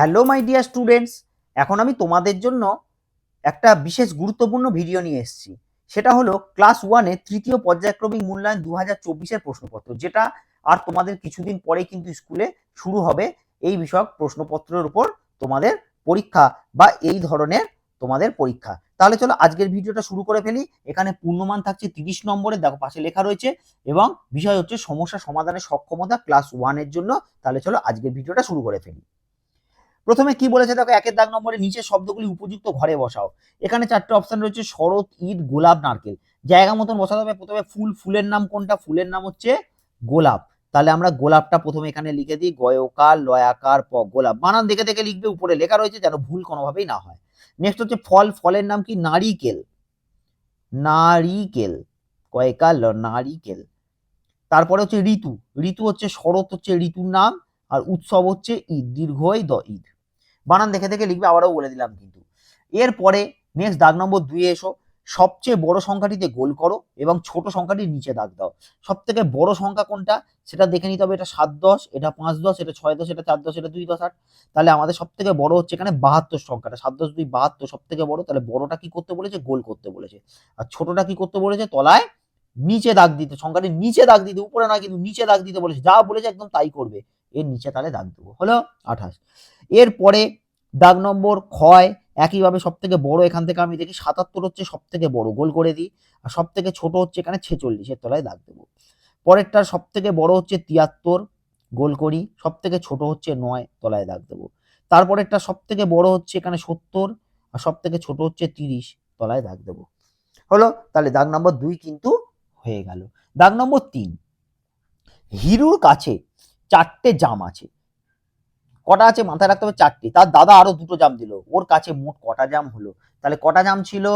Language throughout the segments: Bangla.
হ্যালো মাই ডিয়ার স্টুডেন্টস এখন আমি তোমাদের জন্য একটা বিশেষ গুরুত্বপূর্ণ ভিডিও নিয়ে এসেছি। সেটা হলো ক্লাস ওয়ানে তৃতীয় পর্যায়ক্রমিক মূল্যায়ন দু হাজার চব্বিশের প্রশ্নপত্র, যেটা আর তোমাদের কিছুদিন পরেই কিন্তু স্কুলে শুরু হবে। এই বিষয়ক প্রশ্নপত্রের উপর তোমাদের পরীক্ষা বা এই ধরনের তোমাদের পরীক্ষা। তাহলে চলো আজকের ভিডিওটা শুরু করে ফেলি। এখানে পূর্ণমান থাকছে তিরিশ নম্বরে, দেখো পাশে লেখা রয়েছে, এবং বিষয় হচ্ছে সমস্যা সমাধানের সক্ষমতা ক্লাস ওয়ানের জন্য। তাহলে চলো আজকের ভিডিওটা শুরু করে ফেলি। প্রথমে কি বলেছে? দেখো, একের দাগ নম্বরে নিচে শব্দগুলি উপযুক্ত ঘরে বসাও। এখানে চারটে অপশন রয়েছে, শরৎ ঈদ গোলাপ, নারকেল। জায়গা মতন বসাতে হবে, প্রথমে ফুল, ফুলের নাম কোনটা? ফুলের নাম হচ্ছে গোলাপ। তাহলে আমরা গোলাপটা প্রথমে এখানে লিখে দিই, গয়কার, লয়াকার, প, গোলাপ। বানান দেখে দেখে লিখবে, উপরে লেখা রয়েছে যেন ভুল কোনোভাবেই না হয়। নেক্সট হচ্ছে ফল, ফলের নাম কি? নারিকেল। নারিকেল কয়কার ল নারিকেল। তারপরে হচ্ছে ঋতু। ঋতু হচ্ছে শরৎ, হচ্ছে ঋতুর নাম। আর উৎসব হচ্ছে ঈদ, দীর্ঘই দ ঈদ। বানান দেখে দেখে লিখবে, আবারও বলে দিলাম কিন্তু। এরপরে নেক্সট দাগ নম্বর দুইয়ে এসো। সবচেয়ে বড় সংখ্যাটিতে গোল করো এবং ছোট সংখ্যাটির নিচে দাগ দাও। সব থেকে বড় সংখ্যা কোনটা? সেটা দেখে নিতে হবে, এটা সাত দশ, এটা পাঁচ দশ, এটা ছয় দশ, এটা চার দশ, এটা দুই দশ, আট। তাহলে আমাদের সব থেকে বড় হচ্ছে এখানে বাহাত্তর সংখ্যাটা। সাত দশ দুই বাহাত্তর সব থেকে বড়, তাহলে বড়টা কি করতে বলেছে? গোল করতে বলেছে। আর ছোটটা কি করতে বলেছে? তলায় নিচে দাগ দিতে, সংখ্যাটির নিচে দাগ দিতে, উপরে না কিন্তু নিচে দাগ দিতে বলেছে। যা বলেছে একদম তাই করবে। এর নিচে তাহলে দাগ দেবো। হলো আঠাশ। এরপরে দাগ নম্বর ক্ষয় একইভাবে সব থেকে বড়, এখান থেকে আমি দেখি সাতাত্তর হচ্ছে সব থেকে বড়, গোল করে দিই। আর সব থেকে ছোট হচ্ছে এখানে ছেচল্লিশের তলায় দাগ দেবো। পরেরটার সব থেকে বড় হচ্ছে তিয়াত্তর, গোল করি। সব থেকে ছোট হচ্ছে নয়, তলায় দাগ দেবো। তারপরেরটা সব থেকে বড় হচ্ছে এখানে সত্তর, আর সব থেকে ছোট হচ্ছে তিরিশ, তলায় দাগ দেবো। হলো, তাহলে দাগ নম্বর দুই কিন্তু হয়ে গেল। দাগ নম্বর তিন, হিরুর কাছে চারটে জাম আছে। কটা আছে মাথায় রাখতে হবে চারটে। তার দাদা আরও দুটো জাম দিল। ওর কাছে মোট কটা জাম হলো? তাহলে কটা জাম ছিল?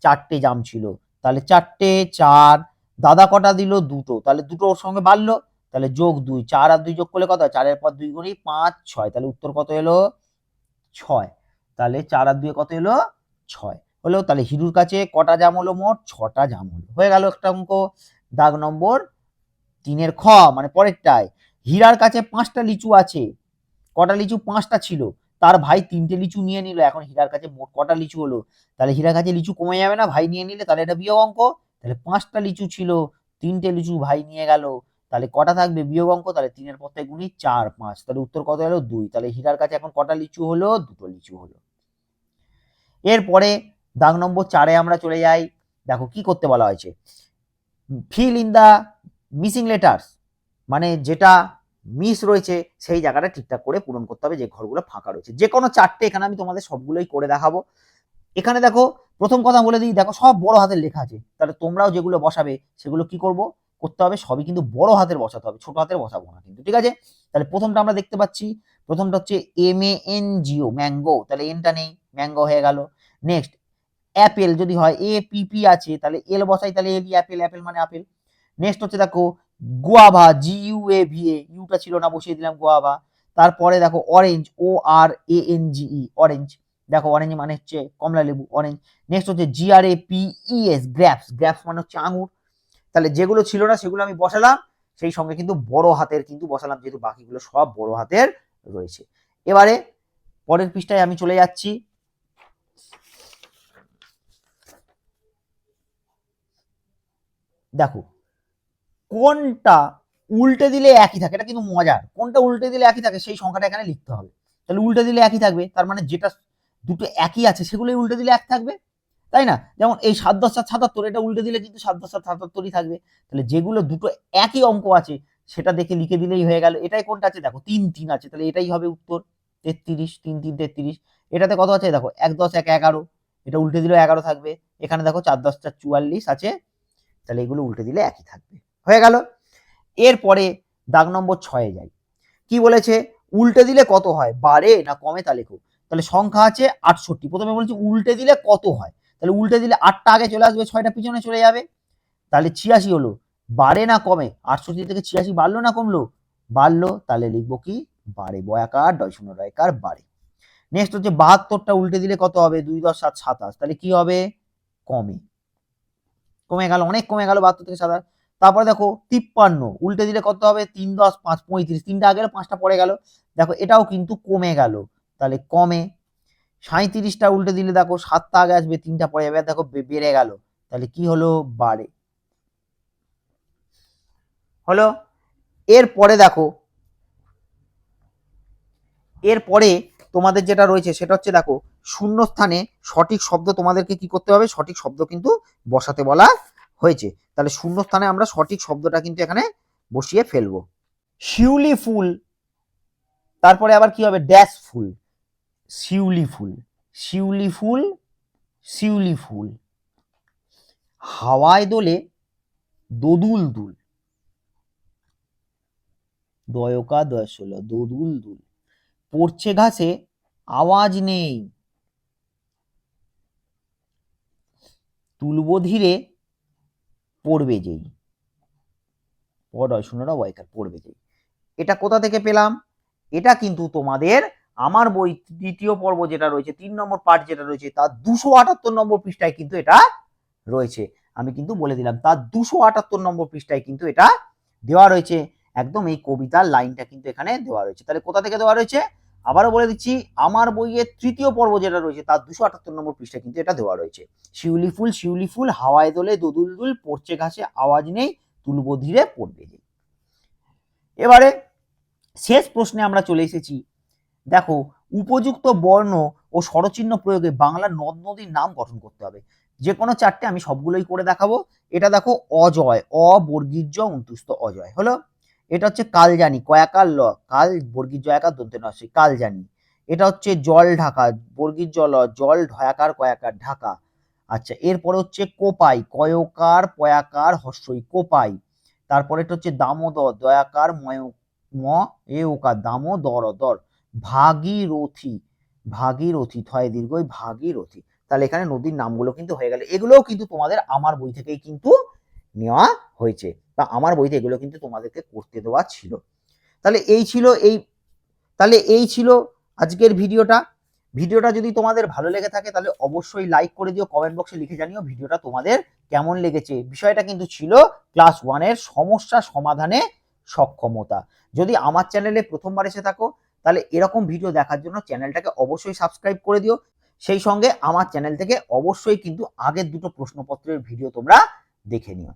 চারটে জাম ছিল। তাহলে চারটে, চার, দাদা কটা দিল? দুটো। তাহলে দুটো ওর সঙ্গে বাড়লো। তাহলে যোগ দুই, চার আর দুই যোগ করলে কত চারের পর দুই গুণি পাঁচ, ছয়। তাহলে উত্তর কত এলো? ছয়। তাহলে চার আর দুই কত এলো? ছয়। হলো, তাহলে হিরুর কাছে কটা জাম হলো মোট? ছটা জাম হলো। হয়ে গেল একটা অঙ্ক। দাগ নম্বর তিনের খ মানে পরেরটায়। হীরার কাছে পাঁচটা লিচু আছে। কটা লিচু? পাঁচটা ছিল। তার ভাই তিনটে লিচু নিয়ে নিল। এখন হীরার কাছে মোট কটা লিচু হলো? তাহলে হীরার কাছে লিচু কমে যাবে না? ভাই নিয়ে নিলে তাহলে এটা বিয়োগ অঙ্ক তাহলে পাঁচটা লিচু ছিল, তিনটে লিচু ভাই নিয়ে গেল। তাহলে কটা থাকবে? বিয়োগ অঙ্ক তাহলে তিনের পর থেকে গুণি চার, পাঁচ। তাহলে উত্তর কত হলো? দুই। তাহলে হীরার কাছে এখন কটা লিচু হলো? দুটো লিচু হলো। এরপরে দাগ নম্বর চারে আমরা চলে যাই। দেখো কি করতে বলা হয়েছে। Fill in the missing letters মানে যেটা মিস রয়েছে, সেই জায়গাটা ঠিকঠাক করে পূরণ করতে হবে, যে ঘরগুলো ফাঁকা রয়েছে। যে কোনো চারটে এখানে আমি তোমাদের সবগুলোই করে দেখাবো। এখানে দেখো, প্রথম কথা বলে দিই, দেখো সব বড় হাতের লেখা আছে। তাহলে তোমরাও যেগুলো বসাবে, সেগুলো কি করব? করতে হবে, সবই কিন্তু বড় হাতের বসাতে হবে, ছোট হাতের বসাবো না কিন্তু, ঠিক আছে? তাহলে প্রথমটা আমরা দেখতে পাচ্ছি, প্রথমটা হচ্ছে M A N G O mango তাহলে এনটা নেই ম্যাঙ্গো হয়ে গেল। নেক্সট অ্যাপেল যদি হয় এ পি পি আছে, তাহলে এল বসাই, তাহলে এল অ্যাপেল অ্যাপেল মানে আপেল নেক্সট হচ্ছে দেখো guava G U A V A Yuta ছিল না, বসিয়ে দিলাম গোয়াভা। তারপরে দেখো orange O R A N G E orange দেখো অরেঞ্জ মানে হচ্ছে কমলা লেবু অরেঞ্জ নেক্সট হচ্ছে জি আর এ পি ই এস গ্র্যাপস গ্র্যাপস মানে হচ্ছে আঙুর। তাহলে যেগুলো ছিল না, সেগুলো আমি বসালাম। সেই সঙ্গে কিন্তু বড় হাতের কিন্তু বসালাম, যেহেতু বাকিগুলো সব বড় হাতের রয়েছে। এবারে পরের পৃষ্ঠায় আমি চলে যাচ্ছি। দেখো কোনটা উল্টে দিলে একই থাকে? এটা কিন্তু মজার। কোনটা উল্টে দিলে একই থাকে সেই সংখ্যাটা এখানে লিখতে হবে। তাহলে উল্টে দিলে একই থাকবে, তার মানে যেটা দুটো একই আছে সেগুলোই উল্টে দিলে এক থাকবে, তাই না? যেমন এই সাত দশ সাত সাতাত্তর, এটা উল্টে দিলে কিন্তু সাত দশ সাত সাতাত্তরই থাকবে। তাহলে যেগুলো দুটো একই অঙ্ক আছে, সেটা দেখে লিখে দিলেই হয়ে গেল। এটাই কোনটা আছে? দেখো, তিন তিন আছে। তাহলে এটাই হবে উত্তর। তেত্রিশ, তিন তিন, তেত্রিশ। এটাতে কত আছে? দেখো, এক, দশ, এক, এগারো। এটা উল্টে দিলেও এগারো থাকবে। এখানে দেখো চার দশ চার চুয়াল্লিশ আছে। তাহলে এগুলো উল্টে দিলে একই থাকবে। হয়ে গেল। এরপরে দাগ নম্বর ছয়ে যাই। কি বলেছে? উল্টে দিলে কত হয়? বাড়ে না কমে তা লেখো তাহলে সংখ্যা আছে আটষট্টি। প্রথমে বলছি উল্টে দিলে কত হয়? তাহলে উল্টে দিলে আটটা আগে চলে আসবে, ছয়টা পিছনে চলে যাবে। তাহলে ছিয়াশি হলো। বাড়ে না কমে? আটষট্টি থেকে ছিয়াশি বাড়লো না কমলো? বাড়লো। তাহলে লিখব কি? বাড়ে বয়াকার ডয় শূন্য রয়কার বাড়ে নেক্সট হচ্ছে বাহাত্তরটা উল্টে দিলে কত হবে? দুই দশ সাত সাতাশ। তাহলে কি হবে? কমে। কমে গেল, অনেক কমে গেল, বাহাত্তর থেকে সাতাশ। তারপরে দেখো তিপ্পান্ন, উল্টে দিলে কত হবে? তিন দশ পাঁচ পঁয়ত্রিশ। তিনটা আগে পাঁচটা পরে গেল। দেখো এটাও কিন্তু কমে গেল। তাহলে কমে। সাঁত্রিশটা উল্টে দিলে দেখো সাতটা আগে আসবে, তিনটা পরে যাবে। দেখো বেড়ে গেল। তাহলে কি হলো? বাড়ে। হলো? এরপরে দেখো, এরপরে তোমাদের যেটা রয়েছে সেটা হচ্ছে দেখো শূন্য স্থানে সঠিক শব্দ তোমাদেরকে কি করতে হবে? সঠিক শব্দ কিন্তু বসাতে বলা হয়েছে। তাহলে শূন্য স্থানে আমরা সঠিক শব্দটা কিন্তু এখানে বসিয়ে ফেলব। শিউলি ফুল, তারপরে আবার কি হবে? ড্যাশ ফুল, শিউলি ফুল শিউলি ফুল শিউলি ফুল। হাওয়ায় দোলে দোদুল দুল। দয়কা দয়সল, দোদুল দুল। পড়ছে ঘাসে আওয়াজ নেই। তুলব ধীরে পড়বে যেই। পড়য় শূন্যরা ওয়াইকার পড়বে যেই। এটা কোথা থেকে পেলাম? এটা কিন্তু তোমাদের আমার বই দ্বিতীয় পর্ব যেটা রয়েছে, তিন নম্বর পার্ট যেটা রয়েছে, তার দুশো আটাত্তর নম্বর পৃষ্ঠায় কিন্তু এটা রয়েছে। আমি কিন্তু বলে দিলাম, তার দুশো আটাত্তর নম্বর পৃষ্ঠায় কিন্তু এটা দেওয়া রয়েছে। একদম এই কবিতার লাইনটা কিন্তু এখানে দেওয়া রয়েছে। তাহলে কোথা থেকে দেওয়া রয়েছে? আবারও বলে দিচ্ছি, আমার বইয়ের তৃতীয় পর্ব যেটা রয়েছে তার দুশো আটাত্তর নম্বর পৃষ্ঠায় কিন্তু এটা দেওয়া রয়েছে। শিউলি ফুল শিউলি ফুল, হাওয়ায় দোলে দোদুল দুল, পড়ছে ঘাসে আওয়াজ নেই, তুলব ধীরে, পড়বে যে। এবারে শেষ প্রশ্নে আমরা চলে এসেছি। দেখো, উপযুক্ত বর্ণ ও স্বরচিহ্ন প্রয়োগে বাংলার নদ নদীর নাম গঠন করতে হবে। যে কোনো চারটে আমি সবগুলোই করে দেখাবো। এটা দেখো, অজয়, অবর্গীর্য অন্তুস্ত অজয়। হলো? এটা হচ্ছে কালজানি, কয়াকার ল, কাল বর্গীর জয়াকার দন্তে নয় কালজানি। এটা হচ্ছে জল ঢাকা, বর্গীর জল জল ঢয়াকার, কয়াকার ঢাকা। আচ্ছা এরপরে হচ্ছে কোপাই, কয়কার, পয়াকার, হস্যই, কোপাই। তারপরে এটা হচ্ছে দামোদর, দয়াকার, ময়, ম, এ ওকার দামোদর, দর। ভাগীরথী ভাগীরথী থয় দীর্ঘই ভাগীরথী তাহলে এখানে নদীর নামগুলো কিন্তু হয়ে গেল। এগুলোও কিন্তু তোমাদের আমার বই থেকেই কিন্তু নেওয়া হয়েছে। বা আমার বইতে এগুলো কিন্তু তোমাদেরকে করতে দেওয়া ছিল। তাহলে এই ছিল এই, তাহলে এই ছিল আজকের ভিডিওটা। ভিডিওটা যদি তোমাদের ভালো লেগে থাকে তাহলে অবশ্যই লাইক করে দিও কমেন্ট বক্সে লিখে জানিও ভিডিওটা তোমাদের কেমন লেগেছে। বিষয়টা কিন্তু ছিল ক্লাস ওয়ানের সমস্যা সমাধানে সক্ষমতা। যদি আমার চ্যানেলে প্রথমবার এসে থাকো, তাহলে এরকম ভিডিও দেখার জন্য চ্যানেলটাকে অবশ্যই সাবস্ক্রাইব করে দিও। সেই সঙ্গে আমার চ্যানেল থেকে অবশ্যই কিন্তু আগের দুটো প্রশ্নপত্রের ভিডিও তোমরা দেখে নিও।